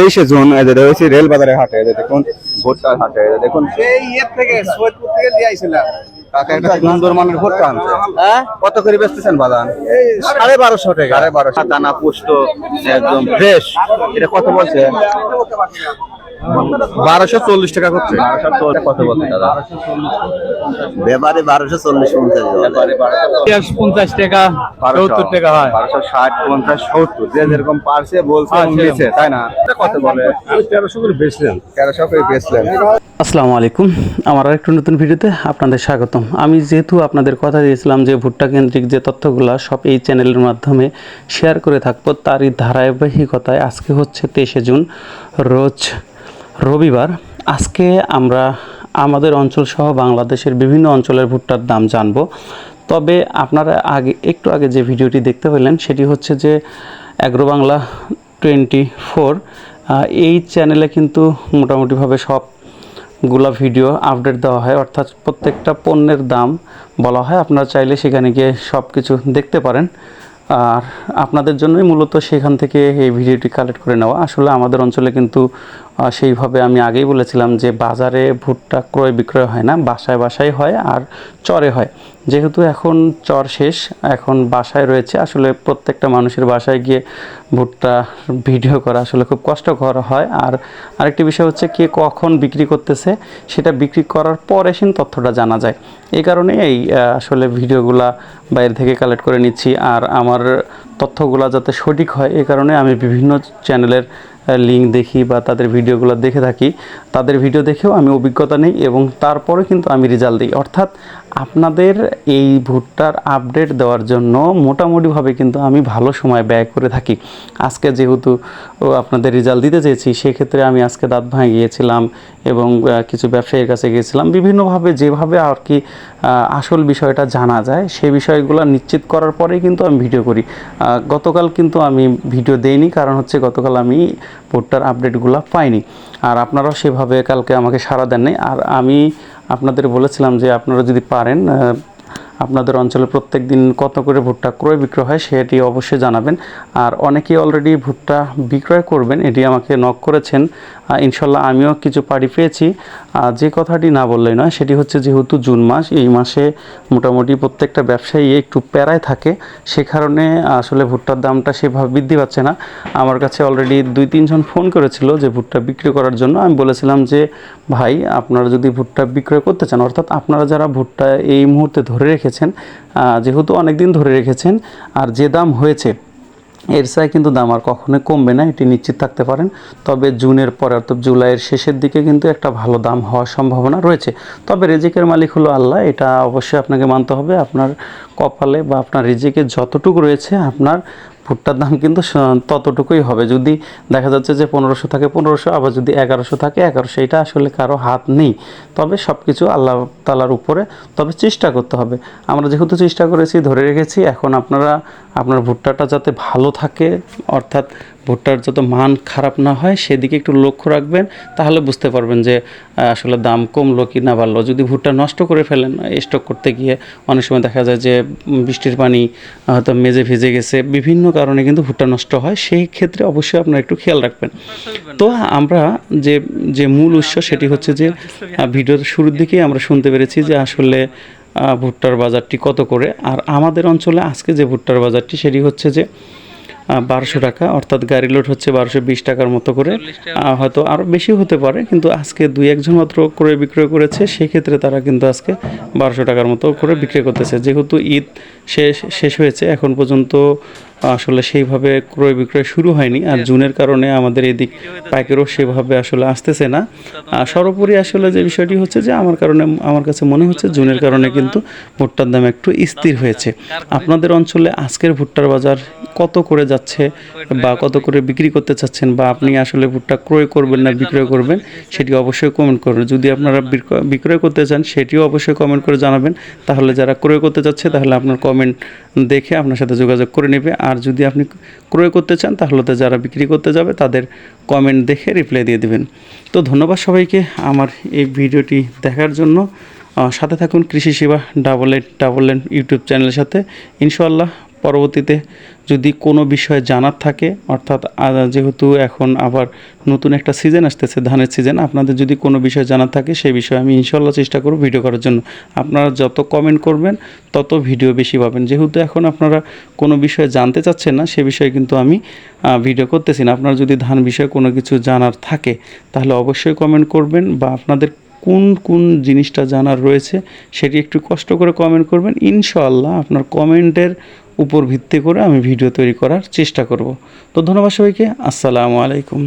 তেইশে জুন এই যে রয়েছে রেল বাজারে হাটে যে দেখুন ভুট্টার হাটে দেখুন। সেই ইয়ে থেকে সৈয়দপুর থেকে নিয়ে আইছিলাম। কাকা একটা সুন্দর মানের ভুট্টা আনছে। হ্যাঁ? কত করে বেচতেছেন বাদান এই সাড়ে বারোশো টাকা। সাড়ে বারোশো। দানা পুষ্ট একদম ফ্রেশ। এটা কত বলছে? বারোশো চল্লিশ টাকা করছে। কত বলছে দাদা? ব্যাপারে বারোশো চল্লিশ পঞ্চাশ পঞ্চাশ টাকা সত্তর টাকা হয়। বারোশো ষাট পঞ্চাশ সত্তর। যে যেরকম পারছে বলছে এবং তাই না? কত বলে? তেরোশো করে বেচলেন। তেরোশো করে বেচলেন। আসসালামু আলাইকুম। আমার আরেকটু নতুন ভিডিওতে আপনাদের স্বাগতম। আমি যেহেতু আপনাদের কথা দিয়েছিলাম যে ভুট্টা কেন্দ্রিক যে তথ্যগুলো সব এই চ্যানেলের মাধ্যমে শেয়ার করে থাকব তারই ধারাবাহিকতায় আজকে হচ্ছে তেইশে জুন রোজ রবিবার, আজকে আমরা আমাদের অঞ্চল সহ বাংলাদেশের বিভিন্ন অঞ্চলের ভুট্টার দাম জানব। তবে আপনারা আগে, একটু আগে যে ভিডিওটি দেখতে পেলেন, সেটি হচ্ছে যে অ্যাগ্রো বাংলা টোয়েন্টি ফোর এই চ্যানেলে কিন্তু মোটামুটিভাবে সবগুলা ভিডিও আপডেট দেওয়া হয়। অর্থাৎ প্রত্যেকটা পণ্যের দাম বলা হয়। আপনারা চাইলে সেখানে গিয়ে সব কিছু দেখতে পারেন। আর আপনাদের জন্যই মূলত সেখান থেকে এই ভিডিওটি কালেক্ট করে নেওয়া। আসলে আমাদের অঞ্চলে কিন্তু সেইভাবে আমি আগেই বলেছিলাম যে বাজারে ভুট্টা ক্রয় বিক্রয় হয় না, বাসায় বাসায় হয় আর চরে হয়। যেহেতু এখন চর শেষ, এখন বাসায় রয়েছে, আসলে প্রত্যেকটা মানুষের বাসায় গিয়ে ভুট্টা ভিডিও করা আসলে খুব কষ্টকর হয়। আর আরেকটি বিষয় হচ্ছে কে কখন বিক্রি করতেছে, সেটা বিক্রি করার পরে সেই তথ্যটা জানা যায়। এই কারণে এই আসলে ভিডিওগুলা বাইরে থেকে কালেক্ট করে নিচ্ছি। আর আমার তথ্যগুলা যাতে সঠিক হয়, এ কারণে আমি বিভিন্ন চ্যানেলের লিঙ্ক দেখি বা তাদের ভিডিওগুলো দেখে থাকি। তাদের ভিডিও দেখেও আমি অভিজ্ঞতা নেই এবং তারপরে কিন্তু আমি রেজাল্ট দিই। অর্থাৎ আপনাদের এই ভুট্টার আপডেট দেওয়ার জন্য মোটামুটিভাবে কিন্তু আমি ভালো সময় ব্যয় করে থাকি। আজকে যেহেতু আপনাদের রেজাল্ট দিতে চেয়েছি, সেক্ষেত্রে আমি আজকে দাঁত ভাঙে গিয়েছিলাম এবং কিছু ব্যবসায়ীর কাছে গিয়েছিলাম। বিভিন্নভাবে যেভাবে আর কি আসল বিষয়টা জানা যায় সেই বিষয়গুলো নিশ্চিত করার পরেই কিন্তু আমি ভিডিও করি। গতকাল কিন্তু আমি ভিডিও দেইনি, কারণ হচ্ছে গতকাল আমি ভুট্টার আপডেটগুলো পাইনি। আর আপনারাও সেভাবে কালকে আমাকে সাড়া দেন নাই আর আমি আপনাদের বলেছিলাম যে আপনারা যদি পারেন আপনাদের অঞ্চলে প্রত্যেক দিন কত করে ভুট্টা ক্রয় বিক্রয় হয় সেটি অবশ্যই জানাবেন। আর অনেকেই অলরেডি ভুট্টা বিক্রয় করবেন, এটি আমাকে নক করেছেন। ইনশাল্লাহ আমিও কিছু পাড়ি পেয়েছি। যে কথাটি না বললেই নয়, সেটি হচ্ছে যেহেতু জুন মাস, এই মাসে মোটামুটি প্রত্যেকটা ব্যবসায়ী একটু প্যারায় থাকে। সে কারণে আসলে ভুট্টার দামটা সেভাবে বৃদ্ধি পাচ্ছে না। আমার কাছে অলরেডি দুই, তিনজন ফোন করেছিল যে ভুট্টা বিক্রি করার জন্য। আমি বলেছিলাম যে, ভাই, আপনারা যদি ভুট্টা বিক্রয় করতে চান, অর্থাৎ আপনারা যারা ভুট্টা এই মুহূর্তে ধরে রেখেছেন যেহেতু অনেক দিন ধরে রেখেছেন, আর যে দাম হয়েছে, এর চাই কিন্তু দাম আর কখনোই কমবে না, এটি নিশ্চিত থাকতে পারেন। তবে জুনের পরে অর্থাৎ জুলাইয়ের শেষের দিকে কিন্তু একটা ভালো দাম হওয়ার সম্ভাবনা রয়েছে। তবে রেজিকের মালিক হলো আল্লাহ, এটা অবশ্যই আপনাকে মানতে হবে। আপনার কপালে বা আপনার রিজিকে যতটুকু রয়েছে, আপনার ভুট্টার দাম কিন্তু ততটুকুই হবে। যদি দেখা যাচ্ছে যে পনেরোশো থাকে পনেরোশো, আবার যদি এগারোশো থাকে এগারোশো, এটা আসলে কারও হাত নেই। তবে সব কিছু আল্লাহ তালার উপরে, তবে চেষ্টা করতে হবে। আমরা যেহেতু চেষ্টা করেছি, ধরে রেখেছি, এখন আপনারা, আপনার ভুট্টাটা যাতে ভালো থাকে, অর্থাৎ ভুট্টার যত মান খারাপ না হয়, সেদিকে একটু লক্ষ্য রাখবেন, তাহলে বুঝতে পারবেন যে আসলে দাম কমলো কি না বাড়লো। যদি ভুট্টা নষ্ট করে ফেলেন স্টক করতে গিয়ে অনেক সময় দেখা যায় যে বৃষ্টির পানি, হয়তো মেজে ভিজে গেছে, বিভিন্ন কারণে কিন্তু ভুট্টা নষ্ট হয়, সেই ক্ষেত্রে অবশ্যই আপনারা একটু খেয়াল রাখবেন। তো আমরা যে যে মূল উৎস সেটি হচ্ছে যে ভিডিওর শুরুর দিকেই আমরা শুনতে পেরেছি যে আসলে ভুট্টার বাজারটি কত করে, আর আমাদের অঞ্চলে আজকে যে ভুট্টার বাজারটি সেটি হচ্ছে যে বারোশো টাকা, অর্থাৎ গাড়ি লোড হচ্ছে বারোশো বিশ টাকার মতো করে হয়তো আরও বেশি হতে পারে, কিন্তু আজকে দুই একজন মাত্র ক্রয় বিক্রয় করেছে, সেক্ষেত্রে তারা কিন্তু আজকে বারোশো টাকার মতো করে বিক্রয় করতেছে। যেহেতু ঈদ শেষ শেষ হয়েছে, এখন পর্যন্ত আসলে সেইভাবে ক্রয় বিক্রয় শুরু হয়নি আর জুনের কারণে আমাদের এদিক পাইকারও সেভাবে আসলে আসতেছে না। আর সর্বোপরি আসলে যে বিষয়টি হচ্ছে যে আমার কারণে আমার কাছে মনে হচ্ছে জুনের কারণে কিন্তু ভুট্টার দাম একটু স্থির হয়েছে। আপনাদের অঞ্চলে আজকের ভুট্টার বাজার কত করে যাচ্ছে বা কত করে বিক্রি করতে চাচ্ছেন বা আপনি আসলে ভুট্টা ক্রয় করবেন না বিক্রয় করবেন সেটি অবশ্যই কমেন্ট করবেন। যদি আপনারা বিক্রয়- বিক্রয় করতে চান সেটিও অবশ্যই কমেন্ট করে জানাবেন। তাহলে যারা ক্রয় করতে চাচ্ছে তাহলে আপনার কমেন্ট দেখে আপনার সাথে যোগাযোগ করে নেবে। আর যদি আপনি ক্রয় করতে চান, তাহলে তো যারা বিক্রি করতে যাবে, তাদের কমেন্ট দেখে রিপ্লাই দিয়ে দেবেন। তো ধন্যবাদ সবাইকে আমার এই ভিডিওটি দেখার জন্য। সাথে থাকুন কৃষি সেবা double eight double nine YouTube চ্যানেলের সাথে। ইনশাআল্লাহ পরবর্তীতে যদি কোনো বিষয়ে জানার থাকে, অর্থাৎ যেহেতু এখন আবার নতুন একটা সিজন আসতেছে, ধানের সিজন আপনাদের যদি কোনো বিষয় জানার থাকে, সেই বিষয়ে আমি ইনশাল্লাহ চেষ্টা করব ভিডিও করার জন্য। আপনারা যত কমেন্ট করবেন, তত ভিডিও বেশি পাবেন। যেহেতু এখন আপনারা কোনো বিষয়ে জানতে চাচ্ছেন না, সে বিষয়ে কিন্তু আমি ভিডিও করতেছি না। আপনারা যদি ধান বিষয়ে কোনো কিছু জানার থাকে, তাহলে অবশ্যই কমেন্ট করবেন বা আপনাদের কোন কোন জিনিসটা জানার রয়েছে, সেটি একটু কষ্ট করে কমেন্ট করবেন। ইনশাআল্লাহ আপনার কমেন্টের উপর ভিত্তি করে আমি ভিডিও তৈরি করার চেষ্টা করব। তো ধন্যবাদ সবাইকে। আসসালামু আলাইকুম।